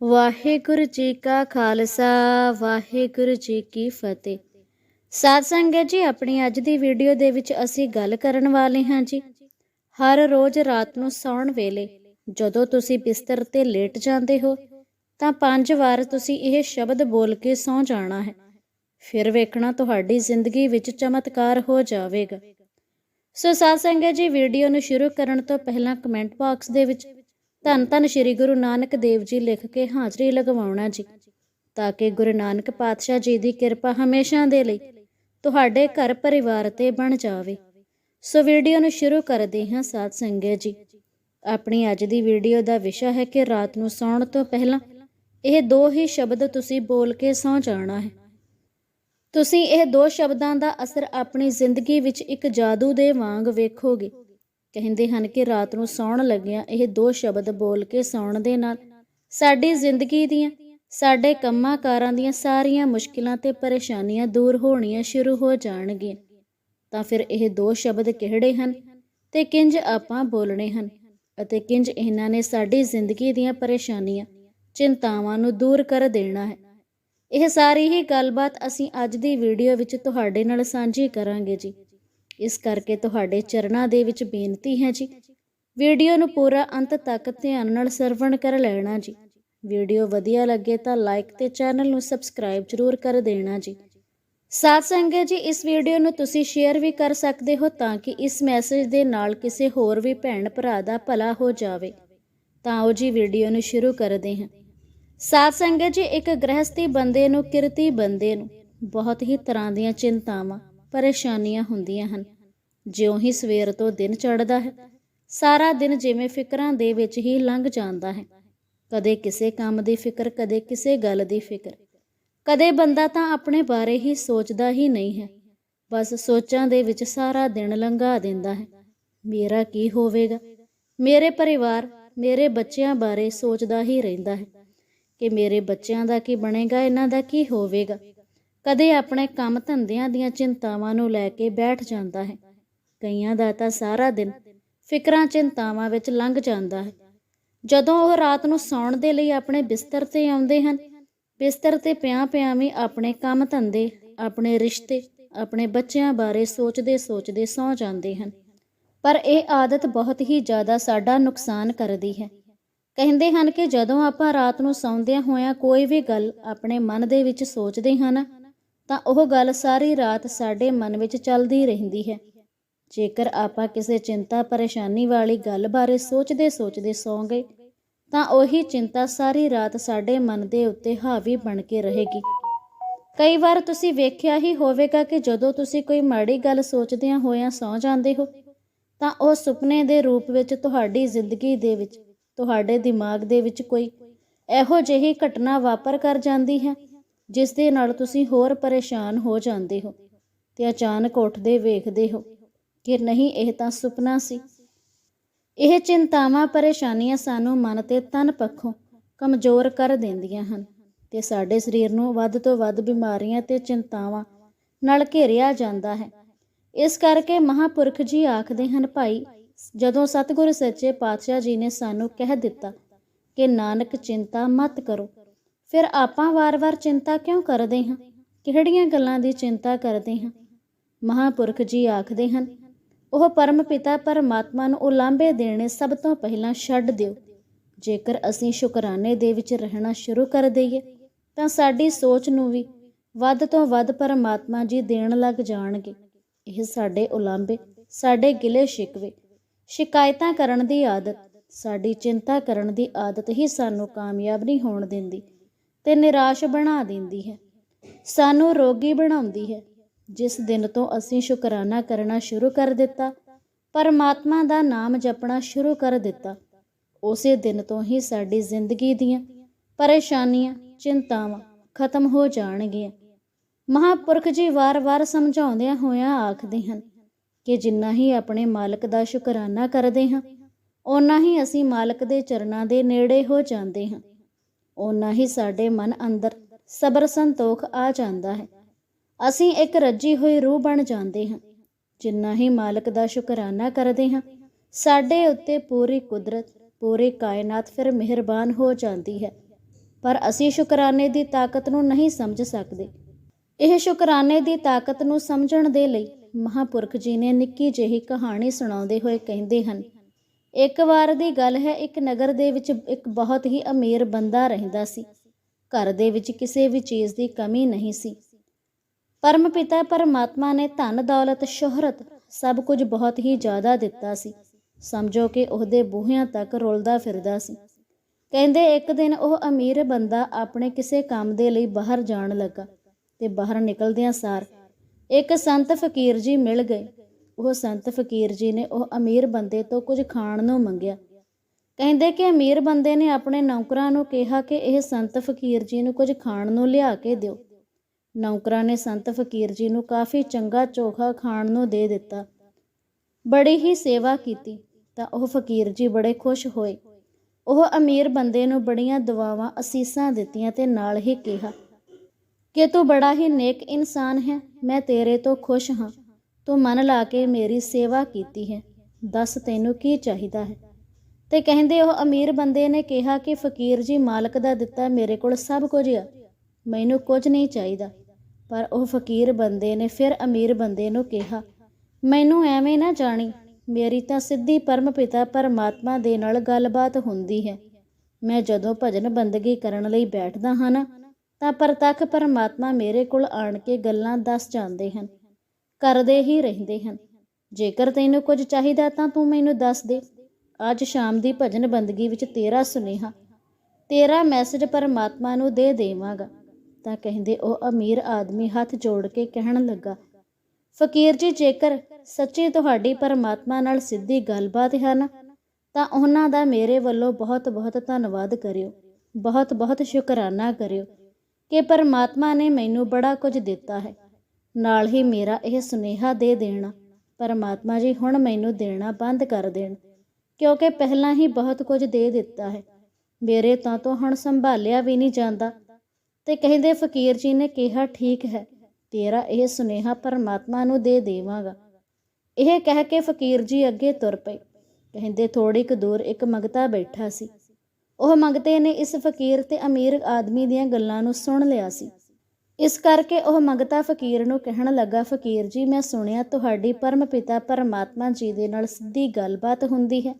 ਵਾਹਿਗੁਰੂ ਜੀ ਕਾ ਖਾਲਸਾ, ਵਾਹਿਗੁਰੂ ਜੀ ਕੀ ਫਤਿਹ। ਸਾਧ ਸੰਗਤ ਜੀ, ਆਪਣੀ ਅੱਜ ਦੀ ਵੀਡੀਓ ਦੇ ਵਿੱਚ ਅਸੀਂ ਗੱਲ ਕਰਨ ਵਾਲੇ ਹਾਂ ਜੀ। ਹਰ ਰੋਜ਼ ਰਾਤ ਨੂੰ ਸੌਣ ਵੇਲੇ ਜਦੋਂ ਤੁਸੀਂ ਬਿਸਤਰ ਤੇ ਲੇਟ ਜਾਂਦੇ ਹੋ, ਤਾਂ ਪੰਜ ਵਾਰ ਤੁਸੀਂ ਇਹ ਸ਼ਬਦ ਬੋਲ ਕੇ ਸੌਂ ਜਾਣਾ ਹੈ। ਫਿਰ ਵੇਖਣਾ ਤੁਹਾਡੀ ਜ਼ਿੰਦਗੀ ਵਿੱਚ ਚਮਤਕਾਰ ਹੋ ਜਾਵੇਗਾ। ਸੋ ਸਾਧ ਸੰਗਤ ਜੀ, ਵੀਡੀਓ ਨੂੰ ਸ਼ੁਰੂ ਕਰਨ ਤੋਂ ਪਹਿਲਾਂ ਕਮੈਂਟ ਬਾਕਸ ਦੇ ਵਿੱਚ ਧੰਨ ਧੰਨ ਸ੍ਰੀ ਗੁਰੂ ਨਾਨਕ ਦੇਵ ਜੀ ਲਿਖ ਕੇ ਹਾਜ਼ਰੀ ਲਗਵਾਉਣਾ ਜੀ, ਤਾਂ ਕਿ ਗੁਰੂ ਨਾਨਕ ਪਾਤਸ਼ਾਹ ਜੀ ਦੀ ਕਿਰਪਾ ਹਮੇਸ਼ਾ ਦੇ ਲਈ ਤੁਹਾਡੇ ਘਰ ਪਰਿਵਾਰ ਤੇ ਬਣ ਜਾਵੇ। ਸੋ ਵੀਡੀਓ ਨੂੰ ਸ਼ੁਰੂ ਕਰਦੇ ਹਾਂ ਸਾਧ ਸੰਗਤ ਜੀ। ਆਪਣੀ ਅੱਜ ਦੀ ਵੀਡੀਓ ਦਾ ਵਿਸ਼ਾ ਹੈ ਕਿ ਰਾਤ ਨੂੰ ਸੌਣ ਤੋਂ ਪਹਿਲਾਂ ਇਹ ਦੋ ਹੀ ਸ਼ਬਦ ਤੁਸੀਂ ਬੋਲ ਕੇ ਸੌਂ ਜਾਣਾ ਹੈ। ਤੁਸੀਂ ਇਹ ਦੋ ਸ਼ਬਦਾਂ ਦਾ ਅਸਰ ਆਪਣੀ ਜ਼ਿੰਦਗੀ ਵਿੱਚ ਇੱਕ ਜਾਦੂ ਦੇ ਵਾਂਗ ਵੇਖੋਗੇ। ਕਹਿੰਦੇ ਹਨ ਕਿ ਰਾਤ ਨੂੰ ਸੌਣ ਲੱਗਿਆਂ ਇਹ ਦੋ ਸ਼ਬਦ ਬੋਲ ਕੇ ਸੌਣ ਦੇ ਨਾਲ ਸਾਡੀ ਜ਼ਿੰਦਗੀ ਦੀਆਂ, ਸਾਡੇ ਕੰਮਾਂ ਕਾਰਾਂ ਦੀਆਂ ਸਾਰੀਆਂ ਮੁਸ਼ਕਿਲਾਂ ਤੇ ਪਰੇਸ਼ਾਨੀਆਂ ਦੂਰ ਹੋਣੀਆਂ ਸ਼ੁਰੂ ਹੋ ਜਾਣਗੀਆਂ। ਤਾਂ ਫਿਰ ਇਹ ਦੋ ਸ਼ਬਦ ਕਿਹੜੇ ਹਨ ਤੇ ਕਿੰਜ ਆਪਾਂ ਬੋਲਣੇ ਹਨ ਅਤੇ ਕਿੰਜ ਇਹਨਾਂ ਨੇ ਸਾਡੀ ਜ਼ਿੰਦਗੀ ਦੀਆਂ ਪਰੇਸ਼ਾਨੀਆਂ, ਚਿੰਤਾਵਾਂ ਨੂੰ ਦੂਰ ਕਰ ਦੇਣਾ ਹੈ? ਇਹ ਸਾਰੀ ਹੀ ਗੱਲਬਾਤ ਅਸੀਂ ਅੱਜ ਦੀ ਵੀਡੀਓ ਵਿੱਚ ਤੁਹਾਡੇ ਨਾਲ ਸਾਂਝੀ ਕਰਾਂਗੇ ਜੀ। ਇਸ ਕਰਕੇ ਤੁਹਾਡੇ ਚਰਨਾਂ ਦੇ ਵਿੱਚ ਬੇਨਤੀ ਹੈ ਜੀ। ਵੀਡੀਓ ਨੂੰ ਪੂਰਾ ਅੰਤ ਤੱਕ ਧਿਆਨ ਨਾਲ ਸਰਵਣ ਕਰ ਲੈਣਾ ਜੀ। ਵੀਡੀਓ ਵਧੀਆ ਲੱਗੇ ਤਾਂ ਲਾਈਕ ਤੇ ਚੈਨਲ ਨੂੰ ਸਬਸਕ੍ਰਾਈਬ ਜ਼ਰੂਰ ਕਰ ਦੇਣਾ ਜੀ। ਸਾਥ ਸੰਗਤ ਜੀ, ਇਸ ਵੀਡੀਓ ਨੂੰ ਤੁਸੀਂ ਸ਼ੇਅਰ ਵੀ ਕਰ ਸਕਦੇ ਹੋ ਤਾਂ ਕਿ ਇਸ ਮੈਸੇਜ ਦੇ ਨਾਲ ਕਿਸੇ ਹੋਰ ਵੀ ਭੈਣ ਭਰਾ ਦਾ ਭਲਾ ਹੋ ਜਾਵੇ। ਤਾਂ ਉਹ ਜੀ, ਵੀਡੀਓ ਨੂੰ ਸ਼ੁਰੂ ਕਰਦੇ ਹਾਂ। ਸਾਧ ਸੰਗਤ ਜੀ, ਇੱਕ ਗ੍ਰਹਸਥੀ ਬੰਦੇ ਨੂੰ, ਕਿਰਤੀ ਬੰਦੇ ਨੂੰ ਬਹੁਤ ਹੀ ਤਰ੍ਹਾਂ ਦੀਆਂ ਚਿੰਤਾਵਾਂ ਪਰੇਸ਼ਾਨੀਆਂ ਹੁੰਦੀਆਂ ਹਨ। ਜਿਉਂ ਹੀ ਸਵੇਰ ਤੋਂ ਦਿਨ ਚੜ੍ਹਦਾ ਹੈ, ਸਾਰਾ ਦਿਨ ਜਿਵੇਂ ਫਿਕਰਾਂ ਦੇ ਵਿੱਚ ਹੀ ਲੰਘ ਜਾਂਦਾ ਹੈ। ਕਦੇ ਕਿਸੇ ਕੰਮ ਦੀ ਫਿਕਰ, ਕਦੇ ਕਿਸੇ ਗੱਲ ਦੀ ਫਿਕਰ। ਕਦੇ ਬੰਦਾ ਤਾਂ ਆਪਣੇ ਬਾਰੇ ਹੀ ਸੋਚਦਾ ਹੀ ਨਹੀਂ ਹੈ। ਬਸ ਸੋਚਾਂ ਦੇ ਵਿੱਚ ਸਾਰਾ ਦਿਨ ਲੰਘਾ ਦਿੰਦਾ ਹੈ। ਮੇਰਾ ਕੀ ਹੋਵੇਗਾ? ਮੇਰੇ ਪਰਿਵਾਰ, ਮੇਰੇ ਬੱਚਿਆਂ ਬਾਰੇ ਸੋਚਦਾ ਹੀ ਰਹਿੰਦਾ ਹੈ ਕਿ ਮੇਰੇ ਬੱਚਿਆਂ ਦਾ ਕੀ ਬਣੇਗਾ, ਇਹਨਾਂ ਦਾ ਕੀ ਹੋਵੇਗਾ? ਕਦੇ ਆਪਣੇ ਕੰਮ ਧੰਦਿਆਂ ਦੀਆਂ ਚਿੰਤਾਵਾਂ ਨੂੰ ਲੈ ਕੇ ਬੈਠ ਜਾਂਦਾ ਹੈ। ਕਈਆਂ ਦਾ ਤਾਂ ਸਾਰਾ ਦਿਨ ਫਿਕਰਾਂ ਚਿੰਤਾਵਾਂ ਵਿੱਚ ਲੰਘ ਜਾਂਦਾ ਹੈ। ਜਦੋਂ ਉਹ ਰਾਤ ਨੂੰ ਸੌਣ ਦੇ ਲਈ ਆਪਣੇ ਬਿਸਤਰ ਤੇ ਆਉਂਦੇ ਹਨ, ਬਿਸਤਰ ਤੇ ਪਿਆਂ ਪਿਆਂ ਵੀ ਆਪਣੇ ਕੰਮ ਧੰਦੇ, ਆਪਣੇ ਰਿਸ਼ਤੇ, ਆਪਣੇ ਬੱਚਿਆਂ ਬਾਰੇ ਸੋਚਦੇ ਸੋਚਦੇ ਸੌ ਜਾਂਦੇ ਹਨ। ਪਰ ਇਹ ਆਦਤ ਬਹੁਤ ਹੀ ਜ਼ਿਆਦਾ ਸਾਡਾ ਨੁਕਸਾਨ ਕਰਦੀ ਹੈ। ਕਹਿੰਦੇ ਹਨ ਕਿ ਜਦੋਂ ਆਪਾਂ ਰਾਤ ਨੂੰ ਸੌਂਦਿਆਂ ਹੋਇਆਂ ਕੋਈ ਵੀ ਗੱਲ ਆਪਣੇ ਮਨ ਦੇ ਵਿੱਚ ਸੋਚਦੇ ਹਾਂ ਤਾਂ ਉਹ ਗੱਲ ਸਾਰੀ ਰਾਤ ਸਾਡੇ ਮਨ ਵਿੱਚ ਚੱਲਦੀ ਰਹਿੰਦੀ ਹੈ। ਜੇਕਰ ਆਪਾਂ ਕਿਸੇ ਚਿੰਤਾ ਪਰੇਸ਼ਾਨੀ ਵਾਲੀ ਗੱਲ ਬਾਰੇ ਸੋਚਦੇ ਸੋਚਦੇ ਸੌਂ ਗਏ, ਤਾਂ ਉਹੀ ਚਿੰਤਾ ਸਾਰੀ ਰਾਤ ਸਾਡੇ ਮਨ ਦੇ ਉੱਤੇ ਹਾਵੀ ਬਣ ਕੇ ਰਹੇਗੀ। ਕਈ ਵਾਰ ਤੁਸੀਂ ਵੇਖਿਆ ਹੀ ਹੋਵੇਗਾ ਕਿ ਜਦੋਂ ਤੁਸੀਂ ਕੋਈ ਮਾੜੀ ਗੱਲ ਸੋਚਦਿਆਂ ਹੋਇਆਂ ਸੌਂ ਜਾਂਦੇ ਹੋ, ਤਾਂ ਉਹ ਸੁਪਨੇ ਦੇ ਰੂਪ ਵਿੱਚ ਤੁਹਾਡੀ ਜ਼ਿੰਦਗੀ ਦੇ ਵਿੱਚ, ਤੁਹਾਡੇ ਦਿਮਾਗ ਦੇ ਵਿੱਚ ਕੋਈ ਇਹੋ ਜਿਹੀ ਘਟਨਾ ਵਾਪਰ ਕਰ ਜਾਂਦੀ ਹੈ ਜਿਸ ਦੇ ਨਾਲ ਤੁਸੀਂ ਹੋਰ ਪਰੇਸ਼ਾਨ ਹੋ ਜਾਂਦੇ ਹੋ ਤੇ ਅਚਾਨਕ ਉੱਠਦੇ ਵੇਖਦੇ ਹੋ ਕਿ ਨਹੀਂ, ਇਹ ਤਾਂ ਸੁਪਨਾ ਸੀ। ਇਹ ਚਿੰਤਾਵਾਂ ਪਰੇਸ਼ਾਨੀਆਂ ਸਾਨੂੰ ਮਨ ਤੇ ਤਨ ਪੱਖੋਂ ਕਮਜ਼ੋਰ ਕਰ ਦਿੰਦੀਆਂ ਹਨ ਤੇ ਸਾਡੇ ਸਰੀਰ ਨੂੰ ਵੱਧ ਤੋਂ ਵੱਧ ਬਿਮਾਰੀਆਂ ਤੇ ਚਿੰਤਾਵਾਂ ਨਾਲ ਘੇਰਿਆ ਜਾਂਦਾ ਹੈ। ਇਸ ਕਰਕੇ ਮਹਾਪੁਰਖ ਜੀ ਆਖਦੇ ਹਨ, ਭਾਈ, ਜਦੋਂ ਸਤਿਗੁਰ ਸੱਚੇ ਪਾਤਸ਼ਾਹ ਜੀ ਨੇ ਸਾਨੂੰ ਕਹਿ ਦਿੱਤਾ ਕਿ ਨਾਨਕ ਚਿੰਤਾ ਮਤ ਕਰੋ ਫਿਰ ਆਪਾਂ ਵਾਰ-ਵਾਰ ਚਿੰਤਾ ਕਿਉਂ ਕਰਦੇ ਹਾਂ? ਕਿਹੜੀਆਂ ਗੱਲਾਂ ਦੀ ਚਿੰਤਾ ਕਰਦੇ ਹਾਂ? ਮਹਾਪੁਰਖ ਜੀ ਆਖਦੇ ਹਨ, ਉਹ ਪਰਮ ਪਿਤਾ ਪਰਮਾਤਮਾ ਨੂੰ ਉਲਾਂਭੇ ਦੇਣੇ ਸਭ ਤੋਂ ਪਹਿਲਾਂ ਛੱਡ ਦਿਓ। ਜੇਕਰ ਅਸੀਂ ਸ਼ੁਕਰਾਨੇ ਦੇ ਵਿੱਚ ਰਹਿਣਾ ਸ਼ੁਰੂ ਕਰ ਦਈਏ, ਤਾਂ ਸਾਡੀ ਸੋਚ ਨੂੰ ਵੀ ਵੱਧ ਤੋਂ ਵੱਧ ਪਰਮਾਤਮਾ ਜੀ ਦੇਣ ਲੱਗ ਜਾਣਗੇ। ਇਹ ਸਾਡੇ ਉਲਾਂਭੇ, ਸਾਡੇ ਗਿਲੇ ਸ਼ਿਕਵੇ। ਸ਼ਿਕਾਇਤਾਂ ਕਰਨ ਦੀ ਆਦਤ, ਸਾਡੀ ਚਿੰਤਾ ਕਰਨ ਦੀ ਆਦਤ ਹੀ ਸਾਨੂੰ ਕਾਮਯਾਬ ਨਹੀਂ ਹੋਣ ਦਿੰਦੀ। ਤੇ ਨਿਰਾਸ਼ ਬਣਾ ਦਿੰਦੀ ਹੈ। ਸਾਨੂੰ ਰੋਗੀ ਬਣਾਉਂਦੀ ਹੈ। ਜਿਸ ਦਿਨ ਤੋਂ ਅਸੀਂ ਸ਼ੁਕਰਾਨਾ ਕਰਨਾ ਸ਼ੁਰੂ ਕਰ ਦਿੱਤਾ, ਪਰਮਾਤਮਾ ਦਾ ਨਾਮ ਜਪਣਾ ਸ਼ੁਰੂ ਕਰ ਦਿੱਤਾ। ਉਸੇ ਦਿਨ ਤੋਂ ਹੀ ਸਾਡੀ ਜ਼ਿੰਦਗੀ ਦੀਆਂ ਪਰੇਸ਼ਾਨੀਆਂ, ਚਿੰਤਾਵਾਂ ਖਤਮ ਹੋ ਜਾਣਗੀਆਂ। ਮਹਾਪੁਰਖ ਜੀ ਵਾਰ-ਵਾਰ ਸਮਝਾਉਂਦਿਆਂ ਹੋਇਆਂ ਆਖਦੇ ਹਨ ਕਿ ਜਿੰਨਾ ਹੀ ਆਪਣੇ ਮਾਲਕ ਦਾ ਸ਼ੁਕਰਾਨਾ ਕਰਦੇ ਹਾਂ, ਓਨਾ ਹੀ ਅਸੀਂ ਮਾਲਕ ਦੇ ਚਰਨਾਂ ਦੇ ਨੇੜੇ ਹੋ ਜਾਂਦੇ ਹਾਂ। ਓਨਾ ਹੀ ਸਾਡੇ ਮਨ ਅੰਦਰ ਸਬਰ ਸੰਤੋਖ ਆ ਜਾਂਦਾ ਹੈ। ਅਸੀਂ ਇੱਕ ਰੱਜੀ ਹੋਈ ਰੂਹ ਬਣ ਜਾਂਦੇ ਹਾਂ। ਜਿੰਨਾ ਹੀ ਮਾਲਕ ਦਾ ਸ਼ੁਕਰਾਨਾ ਕਰਦੇ ਹਾਂ, ਸਾਡੇ ਉੱਤੇ ਪੂਰੀ ਕੁਦਰਤ, ਪੂਰੀ ਕਾਇਨਾਤ ਫਿਰ ਮਿਹਰਬਾਨ ਹੋ ਜਾਂਦੀ ਹੈ। ਪਰ ਅਸੀਂ ਸ਼ੁਕਰਾਨੇ ਦੀ ਤਾਕਤ ਨੂੰ ਨਹੀਂ ਸਮਝ ਸਕਦੇ। ਇਹ ਸ਼ੁਕਰਾਨੇ ਦੀ ਤਾਕਤ ਨੂੰ ਸਮਝਣ ਦੇ ਲਈ ਮਹਾਪੁਰਖ ਜੀ ਨੇ ਨਿੱਕੀ ਜਿਹੀ ਕਹਾਣੀ ਸੁਣਾਉਂਦੇ ਹੋਏ ਕਹਿੰਦੇ ਹਨ ਇੱਕ ਵਾਰ ਦੀ ਗੱਲ ਹੈ, ਇੱਕ ਨਗਰ ਦੇ ਵਿੱਚ ਇੱਕ ਬਹੁਤ ਹੀ ਅਮੀਰ ਬੰਦਾ ਰਹਿੰਦਾ ਸੀ। ਘਰ ਦੇ ਵਿੱਚ ਕਿਸੇ ਵੀ ਚੀਜ਼ ਦੀ ਕਮੀ ਨਹੀਂ ਸੀ। ਪਰਮ ਪਿਤਾ ਪਰਮਾਤਮਾ ਨੇ ਧਨ, ਦੌਲਤ, ਸ਼ੋਹਰਤ ਸਭ ਕੁਝ ਬਹੁਤ ਹੀ ਜ਼ਿਆਦਾ ਦਿੱਤਾ ਸੀ। ਸਮਝੋ ਕਿ ਉਹਦੇ ਬੂਹਿਆਂ ਤੱਕ ਰੁਲਦਾ ਫਿਰਦਾ ਸੀ। ਕਹਿੰਦੇ ਇੱਕ ਦਿਨ ਉਹ ਅਮੀਰ ਬੰਦਾ ਆਪਣੇ ਕਿਸੇ ਕੰਮ ਦੇ ਲਈ ਬਾਹਰ ਜਾਣ ਲੱਗਾ ਤੇ ਬਾਹਰ ਨਿਕਲਦਿਆਂ ਸਾਰ ਇੱਕ ਸੰਤ ਫਕੀਰ ਜੀ ਮਿਲ ਗਏ। ਉਹ ਸੰਤ ਫਕੀਰ ਜੀ ਨੇ ਉਹ ਅਮੀਰ ਬੰਦੇ ਤੋਂ ਕੁਝ ਖਾਣ ਨੂੰ ਮੰਗਿਆ। ਕਹਿੰਦੇ ਕਿ ਅਮੀਰ ਬੰਦੇ ਨੇ ਆਪਣੇ ਨੌਕਰਾਂ ਨੂੰ ਕਿਹਾ ਕਿ ਇਹ ਸੰਤ ਫਕੀਰ ਜੀ ਨੂੰ ਕੁਝ ਖਾਣ ਨੂੰ ਲਿਆ ਕੇ ਦਿਓ। ਨੌਕਰਾਂ ਨੇ ਸੰਤ ਫਕੀਰ ਜੀ ਨੂੰ ਕਾਫੀ ਚੰਗਾ ਚੋਖਾ ਖਾਣ ਨੂੰ ਦੇ ਦਿੱਤਾ। ਬੜੀ ਹੀ ਸੇਵਾ ਕੀਤੀ ਤਾਂ ਉਹ ਫਕੀਰ ਜੀ ਬੜੇ ਖੁਸ਼ ਹੋਏ। ਉਹ ਅਮੀਰ ਬੰਦੇ ਨੂੰ ਬੜੀਆਂ ਦੁਆਵਾਂ, ਅਸੀਸਾਂ ਦਿੱਤੀਆਂ ਤੇ ਨਾਲ ਹੀ ਕਿਹਾ, ਕਿ ਤੂੰ ਬੜਾ ਹੀ ਨੇਕ ਇਨਸਾਨ ਹੈ, ਮੈਂ ਤੇਰੇ ਤੋਂ ਖੁਸ਼ ਹਾਂ। ਤੂੰ ਮਨ ਲਾ ਕੇ ਮੇਰੀ ਸੇਵਾ ਕੀਤੀ ਹੈ। ਦੱਸ ਤੈਨੂੰ ਕੀ ਚਾਹੀਦਾ ਹੈ? ਤੇ ਕਹਿੰਦੇ ਉਹ ਅਮੀਰ ਬੰਦੇ ਨੇ ਕਿਹਾ ਕਿ ਫਕੀਰ ਜੀ ਮਾਲਕ ਦਾ ਦਿੱਤਾ ਮੇਰੇ ਕੋਲ ਸਭ ਕੁਝ ਆ। ਮੈਨੂੰ ਕੁਝ ਨਹੀਂ ਚਾਹੀਦਾ। ਪਰ ਉਹ ਫਕੀਰ ਬੰਦੇ ਨੇ ਫਿਰ ਅਮੀਰ ਬੰਦੇ ਨੂੰ ਕਿਹਾ, ਮੈਨੂੰ ਐਵੇਂ ਨਾ ਜਾਣੀ। ਮੇਰੀ ਤਾਂ ਸਿੱਧੀ ਪਰਮ ਪਿਤਾ ਪਰਮਾਤਮਾ ਦੇ ਨਾਲ ਗੱਲਬਾਤ ਹੁੰਦੀ ਹੈ। ਮੈਂ ਜਦੋਂ ਭਜਨ ਬੰਦਗੀ ਕਰਨ ਲਈ ਬੈਠਦਾ ਹਾਂ ਨਾ, ਤਾਂ ਪ੍ਰਤੱਖ ਪਰਮਾਤਮਾ ਮੇਰੇ ਕੋਲ ਆਣ ਕੇ ਗੱਲਾਂ ਦੱਸ ਜਾਂਦੇ ਹਨ। ਕਰਦੇ ਹੀ ਰਹਿੰਦੇ ਹਨ। ਜੇਕਰ ਤੈਨੂੰ ਕੁਝ ਚਾਹੀਦਾ ਤਾਂ ਤੂੰ ਮੈਨੂੰ ਦੱਸ ਦੇ। ਅੱਜ ਸ਼ਾਮ ਦੀ ਭਜਨ ਬੰਦਗੀ ਵਿੱਚ ਤੇਰਾ ਸੁਨੇਹਾ, ਤੇਰਾ ਮੈਸੇਜ ਪਰਮਾਤਮਾ ਨੂੰ ਦੇ ਦੇਵਾਂਗਾ। ਤਾਂ ਕਹਿੰਦੇ ਉਹ ਅਮੀਰ ਆਦਮੀ ਹੱਥ ਜੋੜ ਕੇ ਕਹਿਣ ਲੱਗਾ, ਫਕੀਰ ਜੀ, ਜੇਕਰ ਸੱਚੀ ਤੁਹਾਡੀ ਪਰਮਾਤਮਾ ਨਾਲ ਸਿੱਧੀ ਗੱਲਬਾਤ ਹੈ ਨਾ, ਤਾਂ ਉਹਨਾਂ ਦਾ ਮੇਰੇ ਵੱਲੋਂ ਬਹੁਤ ਬਹੁਤ ਧੰਨਵਾਦ ਕਰਿਓ। ਬਹੁਤ ਬਹੁਤ ਸ਼ੁਕਰਾਨਾ ਕਰਿਓ ਕਿ ਪਰਮਾਤਮਾ ਨੇ ਮੈਨੂੰ ਬੜਾ ਕੁਝ ਦਿੱਤਾ ਹੈ। ਨਾਲ ਹੀ ਮੇਰਾ ਇਹ ਸੁਨੇਹਾ ਦੇ ਦੇਣਾ। ਪਰਮਾਤਮਾ ਜੀ, ਹੁਣ ਮੈਨੂੰ ਦੇਣਾ ਬੰਦ ਕਰ ਦੇਣ, ਕਿਉਂਕਿ ਪਹਿਲਾਂ ਹੀ ਬਹੁਤ ਕੁਝ ਦੇ ਦਿੱਤਾ ਹੈ। ਮੇਰੇ ਤਾਂ ਤੋਂ ਹੁਣ ਸੰਭਾਲਿਆ ਵੀ ਨਹੀਂ ਜਾਂਦਾ। ਤੇ ਕਹਿੰਦੇ ਫਕੀਰ ਜੀ ਨੇ ਕਿਹਾ, ਠੀਕ ਹੈ, ਤੇਰਾ ਇਹ ਸੁਨੇਹਾ ਪਰਮਾਤਮਾ ਨੂੰ ਦੇ ਦੇਵਾਂਗਾ। ਇਹ ਕਹਿ ਕੇ ਫਕੀਰ ਜੀ ਅੱਗੇ ਤੁਰ ਪਏ। ਕਹਿੰਦੇ ਥੋੜੀ ਕੁ ਦੂਰ ਇੱਕ ਮੰਗਤਾ ਬੈਠਾ ਸੀ। ਉਹ ਮੰਗਤੇ ਨੇ ਇਸ ਫਕੀਰ ਤੇ ਅਮੀਰ ਆਦਮੀ ਦੀਆਂ ਗੱਲਾਂ ਨੂੰ ਸੁਣ ਲਿਆ ਸੀ। ਇਸ ਕਰਕੇ ਉਹ ਮੰਗਤਾ ਫਕੀਰ ਨੂੰ ਕਹਿਣ ਲੱਗਾ, ਫਕੀਰ ਜੀ, ਮੈਂ ਸੁਣਿਆ ਤੁਹਾਡੀ ਪਰਮ ਪਿਤਾ ਪਰਮਾਤਮਾ ਜੀ ਦੇ ਨਾਲ ਸਿੱਧੀ ਗੱਲਬਾਤ ਹੁੰਦੀ ਹੈ।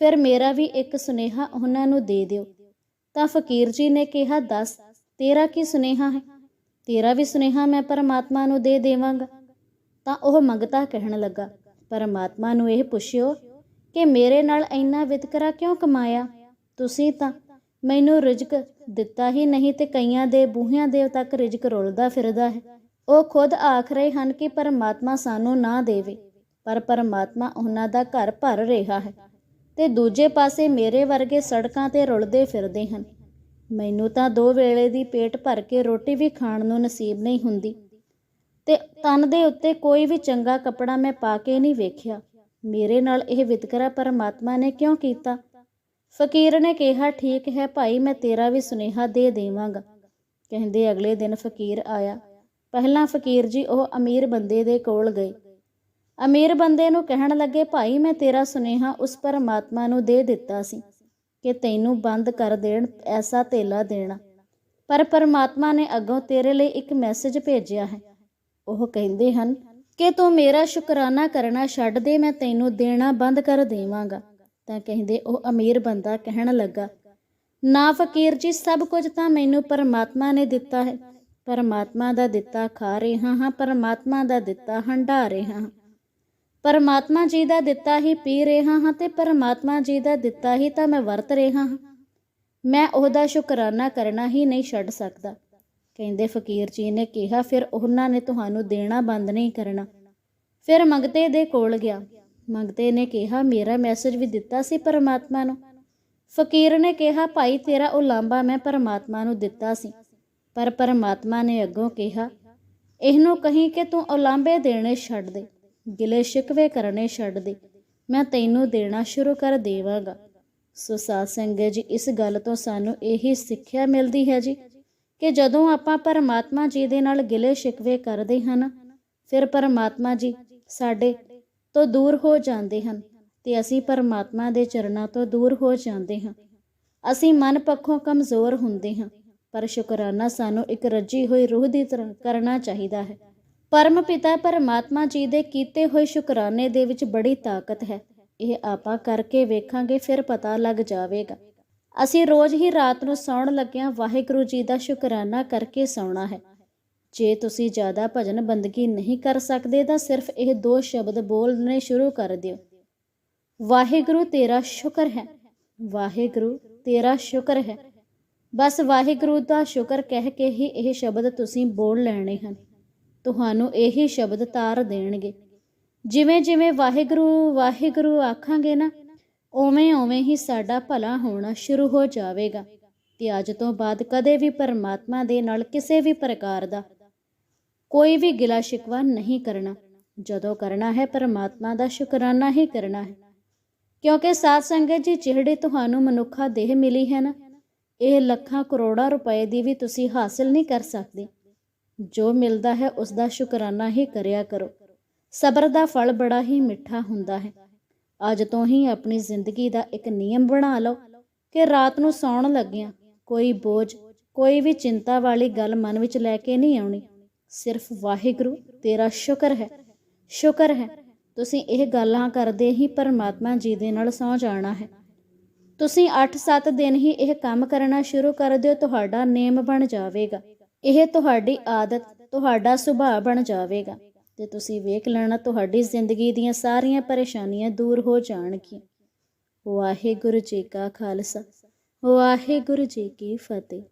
ਫਿਰ ਮੇਰਾ ਵੀ ਇੱਕ ਸੁਨੇਹਾ ਉਹਨਾਂ ਨੂੰ ਦੇ ਦਿਓ। ਤਾਂ ਫਕੀਰ ਜੀ ਨੇ ਕਿਹਾ, ਦੱਸ, ਤੇਰਾ ਕੀ ਸੁਨੇਹਾ ਹੈ? ਤੇਰਾ ਵੀ ਸੁਨੇਹਾ ਮੈਂ ਪਰਮਾਤਮਾ ਨੂੰ ਦੇ ਦੇਵਾਂਗਾ। ਤਾਂ ਉਹ ਮੰਗਤਾ ਕਹਿਣ ਲੱਗਾ, ਪਰਮਾਤਮਾ ਨੂੰ ਇਹ ਪੁੱਛਿਓ ਕਿ ਮੇਰੇ ਨਾਲ ਇੰਨਾ ਵਿਤਕਰਾ ਕਿਉਂ ਕਮਾਇਆ? ਤੁਸੀਂ ਤਾਂ ਮੈਨੂੰ ਰਿਜ਼ਕ ਦਿੱਤਾ ਹੀ ਨਹੀਂ ਤੇ ਕਈਆਂ ਦੇ ਬੂਹਿਆਂ ਦੇ ਤੱਕ ਰਿਜ਼ਕ ਰੁਲਦਾ ਫਿਰਦਾ ਹੈ। ਉਹ ਖੁਦ ਆਖ ਰਹੇ ਹਨ ਕਿ ਪਰਮਾਤਮਾ ਸਾਨੂੰ ਨਾ ਦੇਵੇ, ਪਰ ਪਰਮਾਤਮਾ ਉਹਨਾਂ ਦਾ ਘਰ ਭਰ ਰਿਹਾ ਹੈ ਤੇ ਦੂਜੇ ਪਾਸੇ ਮੇਰੇ ਵਰਗੇ ਸੜਕਾਂ ਤੇ ਰੁਲਦੇ ਫਿਰਦੇ ਹਨ। ਮੈਨੂੰ ਤਾਂ ਦੋ ਵੇਲੇ ਦੀ ਪੇਟ ਭਰ ਕੇ ਰੋਟੀ ਵੀ ਖਾਣ ਨੂੰ ਨਸੀਬ ਨਹੀਂ ਹੁੰਦੀ ਤੇ ਤਨ ਦੇ ਉੱਤੇ ਕੋਈ ਵੀ ਚੰਗਾ ਕੱਪੜਾ ਮੈਂ ਪਾ ਕੇ ਨਹੀਂ ਵੇਖਿਆ। ਮੇਰੇ ਨਾਲ ਇਹ ਵਿਤਕਰਾ ਪਰਮਾਤਮਾ ਨੇ ਕਿਉਂ ਕੀਤਾ? ਫਕੀਰ ਨੇ ਕਿਹਾ, ਠੀਕ ਹੈ ਭਾਈ, ਮੈਂ ਤੇਰਾ ਵੀ ਸੁਨੇਹਾ ਦੇ ਦੇਵਾਂਗਾ। ਕਹਿੰਦੇ ਅਗਲੇ ਦਿਨ ਫਕੀਰ ਆਇਆ। ਪਹਿਲਾਂ ਫਕੀਰ ਜੀ ਉਹ ਅਮੀਰ ਬੰਦੇ ਦੇ ਕੋਲ ਗਏ। ਅਮੀਰ ਬੰਦੇ ਨੂੰ ਕਹਿਣ ਲੱਗੇ, ਭਾਈ, ਮੈਂ ਤੇਰਾ ਸੁਨੇਹਾ ਉਸ ਪਰਮਾਤਮਾ ਨੂੰ ਦੇ ਦਿੱਤਾ ਸੀ ਕਿ ਤੈਨੂੰ ਬੰਦ ਕਰ ਦੇਣ, ਐਸਾ ਤੇਲਾ ਦੇਣਾ। ਪਰ ਪਰਮਾਤਮਾ ਨੇ ਅੱਗੋਂ ਤੇਰੇ ਲਈ ਇੱਕ ਮੈਸੇਜ ਭੇਜਿਆ ਹੈ। ਉਹ ਕਹਿੰਦੇ ਹਨ, ਕਿ ਤੂੰ ਮੇਰਾ ਸ਼ੁਕਰਾਨਾ ਕਰਨਾ ਛੱਡ ਦੇ, ਮੈਂ ਤੈਨੂੰ ਦੇਣਾ ਬੰਦ ਕਰ ਦੇਵਾਂਗਾ। ਤਾਂ ਕਹਿੰਦੇ ਉਹ ਅਮੀਰ ਬੰਦਾ ਕਹਿਣ ਲੱਗਾ, ਨਾ ਫਕੀਰ ਜੀ, ਸਭ ਕੁਝ ਤਾਂ ਮੈਨੂੰ ਪਰਮਾਤਮਾ ਨੇ ਦਿੱਤਾ ਹੈ। ਪਰਮਾਤਮਾ ਦਾ ਦਿੱਤਾ ਖਾ ਰਿਹਾ ਹਾਂ, ਪਰਮਾਤਮਾ ਦਾ ਦਿੱਤਾ ਹੰਢਾ ਰਿਹਾ ਹਾਂ। ਪਰਮਾਤਮਾ ਜੀ ਦਾ ਦਿੱਤਾ ਹੀ ਪੀ ਰਿਹਾ ਹਾਂ ਤੇ ਪਰਮਾਤਮਾ ਜੀ ਦਾ ਦਿੱਤਾ ਹੀ ਤਾਂ ਮੈਂ ਵਰਤ ਰਿਹਾ ਹਾਂ। ਮੈਂ ਉਹਦਾ ਸ਼ੁਕਰਾਨਾ ਕਰਨਾ ਹੀ ਨਹੀਂ ਛੱਡ ਸਕਦਾ। ਕਹਿੰਦੇ ਫਕੀਰ ਜੀ ਨੇ ਕਿਹਾ, ਫਿਰ ਉਹਨਾਂ ਨੇ ਤੁਹਾਨੂੰ ਦੇਣਾ ਬੰਦ ਨਹੀਂ ਕਰਨਾ। ਫਿਰ ਮੰਗਤੇ ਦੇ ਕੋਲ ਗਿਆ। ਮੰਗਤੇ ਨੇ ਕਿਹਾ, ਮੇਰਾ ਮੈਸੇਜ ਵੀ ਦਿੱਤਾ ਸੀ ਪਰਮਾਤਮਾ ਨੂੰ। ਫਕੀਰ ਨੇ ਕਿਹਾ, ਭਾਈ, ਤੇਰਾ ਉਲਾਂਭਾ ਮੈਂ ਪਰਮਾਤਮਾ ਨੂੰ ਦਿੱਤਾ ਸੀ। ਪਰ ਪਰਮਾਤਮਾ ਨੇ ਅੱਗੋਂ ਕਿਹਾ, ਇਹਨੂੰ ਕਹੀਂ ਕਿ ਤੂੰ ਉਲਾਂਭੇ ਦੇਣੇ ਛੱਡ ਦੇ, ਗਿਲੇ ਸ਼ਿਕਵੇ ਕਰਨੇ ਛੱਡ ਦੇ। ਮੈਂ ਤੈਨੂੰ ਦੇਣਾ ਸ਼ੁਰੂ ਕਰ ਦੇਵਾਂਗਾ। ਸੋ ਸਾਧ ਸੰਗਤ ਜੀ, ਇਸ ਗੱਲ ਤੋਂ ਸਾਨੂੰ ਇਹੀ ਸਿੱਖਿਆ ਮਿਲਦੀ ਹੈ ਜੀ ਕਿ ਜਦੋਂ ਆਪਾਂ ਪਰਮਾਤਮਾ ਜੀ ਦੇ ਨਾਲ ਗਿਲੇ ਸ਼ਿਕਵੇ ਕਰਦੇ ਹਨ ਫਿਰ ਪਰਮਾਤਮਾ ਜੀ ਸਾਡੇ ਤੋਂ ਦੂਰ ਹੋ ਜਾਂਦੇ ਹਨ ਤੇ ਅਸੀਂ ਪਰਮਾਤਮਾ ਦੇ ਚਰਨਾਂ ਤੋਂ ਦੂਰ ਹੋ ਜਾਂਦੇ ਹਾਂ। ਅਸੀਂ ਮਨ ਪੱਖੋਂ ਕਮਜ਼ੋਰ ਹੁੰਦੇ ਹਾਂ, ਪਰ ਸ਼ੁਕਰਾਨਾ ਸਾਨੂੰ ਇੱਕ ਰੱਜੀ ਹੋਈ ਰੂਹ ਦੀ ਤਰ੍ਹਾਂ ਕਰਨਾ ਚਾਹੀਦਾ ਹੈ। ਪਰਮ ਪਿਤਾ ਪਰਮਾਤਮਾ ਜੀ ਦੇ ਕੀਤੇ ਹੋਏ ਸ਼ੁਕਰਾਨੇ ਦੇ ਵਿੱਚ ਬੜੀ ਤਾਕਤ ਹੈ। ਇਹ ਆਪਾਂ ਕਰਕੇ ਵੇਖਾਂਗੇ, ਫਿਰ ਪਤਾ ਲੱਗ ਜਾਵੇਗਾ। ਅਸੀਂ ਰੋਜ਼ ਹੀ ਰਾਤ ਨੂੰ ਸੌਣ ਲੱਗਿਆਂ ਵਾਹਿਗੁਰੂ ਜੀ ਦਾ ਸ਼ੁਕਰਾਨਾ ਕਰਕੇ ਸੌਣਾ ਹੈ। ਜੇ ਤੁਸੀਂ ਜ਼ਿਆਦਾ ਭਜਨ ਬੰਦਗੀ ਨਹੀਂ ਕਰ ਸਕਦੇ, ਤਾਂ ਸਿਰਫ ਇਹ ਦੋ ਸ਼ਬਦ ਬੋਲਣੇ ਸ਼ੁਰੂ ਕਰ ਦਿਓ। ਵਾਹਿਗੁਰੂ, ਤੇਰਾ ਸ਼ੁਕਰ ਹੈ। ਵਾਹਿਗੁਰੂ, ਤੇਰਾ ਸ਼ੁਕਰ ਹੈ। ਬਸ ਵਾਹਿਗੁਰੂ ਦਾ ਸ਼ੁਕਰ ਕਹਿ ਕੇ ਹੀ ਇਹ ਸ਼ਬਦ ਤੁਸੀਂ ਬੋਲ ਲੈਣੇ ਹਨ। ਤੁਹਾਨੂੰ ਇਹੀ ਸ਼ਬਦ ਤਾਰ ਦੇਣਗੇ। ਜਿਵੇਂ ਜਿਵੇਂ ਵਾਹਿਗੁਰੂ ਵਾਹਿਗੁਰੂ ਆਖਾਂਗੇ ਨਾ ਉਵੇਂ ਉਵੇਂ ਹੀ ਸਾਡਾ ਭਲਾ ਹੋਣਾ ਸ਼ੁਰੂ ਹੋ ਜਾਵੇਗਾ। ਤੇ ਅੱਜ ਤੋਂ ਬਾਅਦ ਕਦੇ ਵੀ ਪਰਮਾਤਮਾ ਦੇ ਨਾਲ ਕਿਸੇ ਵੀ ਪ੍ਰਕਾਰ ਦਾ ਕੋਈ ਵੀ ਗਿਲਾ ਸ਼ਿਕਵਾ ਨਹੀਂ ਕਰਨਾ। ਜਦੋਂ ਕਰਨਾ ਹੈ, ਪਰਮਾਤਮਾ ਦਾ ਸ਼ੁਕਰਾਨਾ ਹੀ ਕਰਨਾ ਹੈ। ਕਿਉਂਕਿ ਸਾਧ ਸੰਗਤ ਜੀ, ਜਿਹੜੀ ਤੁਹਾਨੂੰ ਮਨੁੱਖਾ ਦੇਹ ਮਿਲੀ ਹੈ ਨਾ, ਇਹ ਲੱਖਾਂ ਕਰੋੜਾਂ ਰੁਪਏ ਦੀ ਵੀ ਤੁਸੀਂ ਹਾਸਲ ਨਹੀਂ ਕਰ ਸਕਦੇ। ਜੋ ਮਿਲਦਾ ਹੈ, ਉਸ ਦਾ ਸ਼ੁਕਰਾਨਾ ਹੀ ਕਰਿਆ ਕਰੋ। ਸਬਰ ਦਾ ਫਲ ਬੜਾ ਹੀ ਮਿੱਠਾ ਹੁੰਦਾ ਹੈ। ਅੱਜ ਤੋਂ ਹੀ ਆਪਣੀ ਜ਼ਿੰਦਗੀ ਦਾ ਇੱਕ ਨਿਯਮ ਬਣਾ ਲਓ ਕਿ ਰਾਤ ਨੂੰ ਸੌਣ ਲੱਗਿਆਂ ਕੋਈ ਬੋਝ, ਕੋਈ ਵੀ ਚਿੰਤਾ ਵਾਲੀ ਗੱਲ ਮਨ ਵਿੱਚ ਲੈ ਕੇ ਨਹੀਂ ਆਉਣੀ। ਸਿਰਫ ਵਾਹਿਗੁਰੂ, ਤੇਰਾ ਸ਼ੁਕਰ ਹੈ। ਸ਼ੁਕਰ ਹੈ, ਤੁਸੀਂ ਇਹ ਗੱਲਾਂ ਕਰਦੇ ਹੀ ਪਰਮਾਤਮਾ ਜੀ ਦੇ ਨਾਲ ਸੌ ਜਾਣਾ ਹੈ। ਤੁਸੀਂ 8-7 ਦਿਨ ਹੀ ਇਹ ਕੰਮ ਕਰਨਾ ਸ਼ੁਰੂ ਕਰ ਦਿਓ, ਤੁਹਾਡਾ ਨੇਮ ਬਣ ਜਾਵੇਗਾ। ਇਹ ਤੁਹਾਡੀ ਆਦਤ, ਤੁਹਾਡਾ ਸੁਭਾਅ ਬਣ ਜਾਵੇਗਾ। ਤੇ ਤੁਸੀਂ ਵੇਖ ਲੈਣਾ, ਤੁਹਾਡੀ ਜ਼ਿੰਦਗੀ ਦੀਆਂ ਸਾਰੀਆਂ ਪਰੇਸ਼ਾਨੀਆਂ ਦੂਰ ਹੋ ਜਾਣਗੀਆਂ। ਵਾਹਿਗੁਰੂ ਜੀ ਕਾ ਖਾਲਸਾ, ਵਾਹਿਗੁਰੂ ਜੀ ਕੀ ਫਤਿਹ।